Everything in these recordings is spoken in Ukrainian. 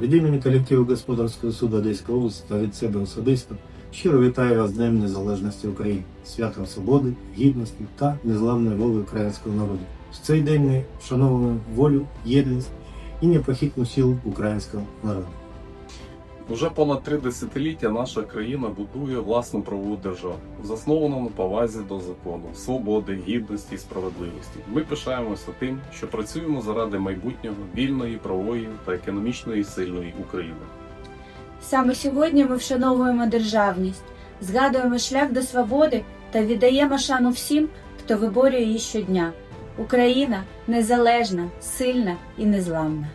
Від імені колективу господарського суду Одеської області та від себе особисто щиро вітаю вас з Днем Незалежності України, святом свободи, гідності та незламної волі українського народу. В цей день ми вшановуємо волю, єдність і непохитну силу українського народу. Уже понад три десятиліття наша країна будує власну правову державу, засновану на повазі до закону, свободи, гідності і справедливості. Ми пишаємося тим, що працюємо заради майбутнього вільної, правової та економічної сильної України. Саме сьогодні ми вшановуємо державність, згадуємо шлях до свободи та віддаємо шану всім, хто виборює її щодня. Україна незалежна, сильна і незламна.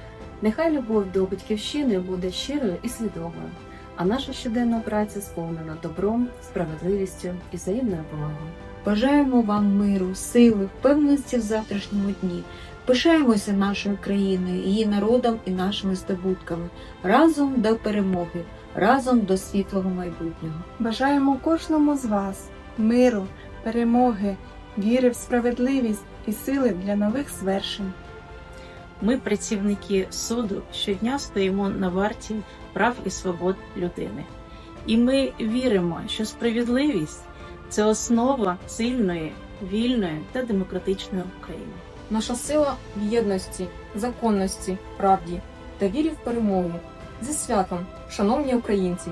Нехай любов до батьківщини буде щирою і свідомою, а наша щоденна праця сповнена добром, справедливістю і взаємною повагою. Бажаємо вам миру, сили, впевненості в завтрашньому дні. Пишаємося нашою країною, її народом і нашими здобутками. Разом до перемоги, разом до світлого майбутнього. Бажаємо кожному з вас миру, перемоги, віри в справедливість і сили для нових звершень. Ми, працівники суду, щодня стоїмо на варті прав і свобод людини. І ми віримо, що справедливість це основа сильної, вільної та демократичної України. Наша сила в єдності, законності, правді та вірі в перемогу. Зі святом, шановні українці!